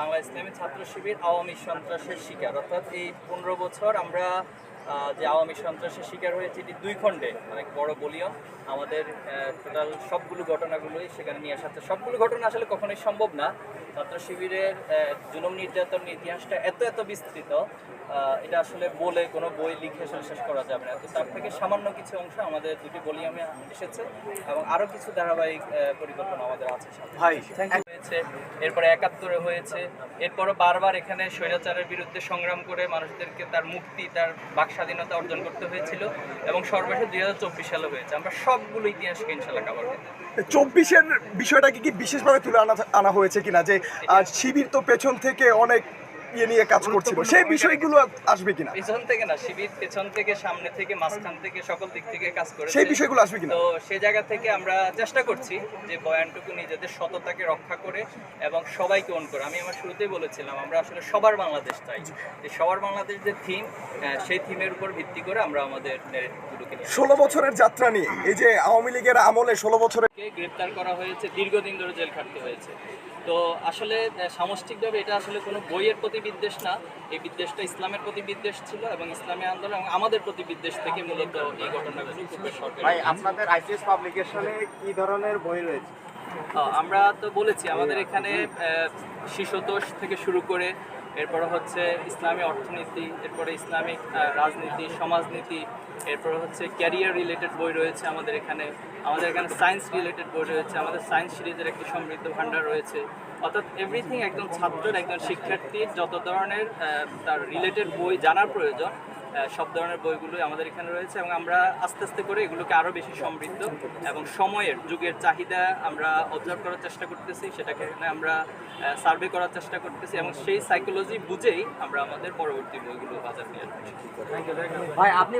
বাংলা ইসলামী ছাত্র শিবির আওয়ামী সন্ত্রাসের শিকার। অর্থাৎ এই পনেরো বছর আমরা যে আওয়ামী সন্ত্রাসের শিকার হয়েছে এটি দুই খণ্ডে অনেক বড় বলিয়ন। আমাদের টোটাল সবগুলো ঘটনাগুলোই সেখানে নিয়ে আসা সবগুলো ঘটনা আসলে কখনোই সম্ভব না। ছাত্র শিবিরের জুলুম নির্যাতনের ইতিহাসটা এত এত বিস্তৃত এটা আসলে বলে কোনো বই লিখে আসলে শেষ করা যাবে না। তো তার থেকে সামান্য কিছু অংশ আমাদের দুটি বলিয়ামে এসেছে এবং আরও কিছু ধারাবাহিক পরিকল্পনা আমাদের আছে। ভাই হয়েছে, এরপরে একাত্তরে হয়েছে, এরপরও বারবার এখানে স্বৈরাচারের বিরুদ্ধে সংগ্রাম করে মানুষদেরকে তার মুক্তি, তার বাক স্বাধীনতা অর্জন করতে হয়েছিল এবং সর্বশেষ দুই হাজার চব্বিশ সালে হয়েছে। আমরা সবগুলো ইতিহাসকে ইনশাল্লাহ কাবার চব্বিশের বিষয়টাকে কি বিশেষভাবে তুলে আনা আনা হয়েছে কিনা? যে আর শিবির তো পেছন থেকে অনেক ইয়ে নিয়ে কাজ করছিল। সেই বিষয়গুলো আসবে কিনা? পেছন থেকে না শিবির পেছন থেকে সামনে থেকে মাঝখান থেকে সকল দিক থেকে কাজ করে সেই বিষয়গুলো আসবে কিনা? তো সেই জায়গা থেকে আমরা চেষ্টা করছি যে বয়ানটুকু নিজেদের সততাকে রক্ষা করে এবং সবাইকে অন করে। আমি আমার শুরুতেই বলেছিলাম আমরা আসলে সবার বাংলাদেশ চাই। যে সবার বাংলাদেশ যে থিম সেই থিমের উপর ভিত্তি করে আমরা আমাদের ষোলো বছরের যাত্রা নিয়ে এই যে আওয়ামী লীগের আমলে ষোলো বছরের কে গ্রেপ্তার করা হয়েছে দীর্ঘদিন ধরে জেল খাটতে হয়েছে। তো আসলে সামষ্টিকভাবে এটা আসলে কোনো বইয়ের প্রতি বিদ্বেষ না এই বিদ্বেষটা ইসলামের প্রতি বিদ্বেষ ছিল এবং ইসলামী আন্দোলন এবং আমাদের প্রতি বিদ্বেষ থেকে মূলত এই ঘটনাগুলো খুবই সরকার ভাই আপনাদের আইসিএস পাবলিকেশনে কি ধরনের বই রয়েছে? আমরা তো বলেছি আমাদের এখানে শিশুতোষ থেকে শুরু করে এরপরে হচ্ছে ইসলামী অর্থনীতি, এরপরে ইসলামিক রাজনীতি, সমাজনীতি, এরপরে হচ্ছে ক্যারিয়ার রিলেটেড বই রয়েছে আমাদের এখানে। আমাদের এখানে সায়েন্স রিলেটেড বই রয়েছে, আমাদের সায়েন্স সিরিজের একটি সমৃদ্ধ ভাণ্ডার রয়েছে। অর্থাৎ এভরিথিং একজন ছাত্রের একজন শিক্ষার্থীর যত ধরনের তার রিলেটেড বই জানার প্রয়োজন সব ধরনের বইগুলোই আমাদের এখানে রয়েছে এবং আমরা আস্তে আস্তে করে এগুলোকে আরও বেশি সমৃদ্ধ এবং সময়ের, যুগের চাহিদা আমরা অবজার্ভ করার চেষ্টা করতেছি। সেটাকে আমরা সার্ভে করার চেষ্টা করতেছি এবং সেই সাইকোলজি বুঝেই আমরা আমাদের পরবর্তী বইগুলো বাজার নিয়ে আসব ভাই, আপনি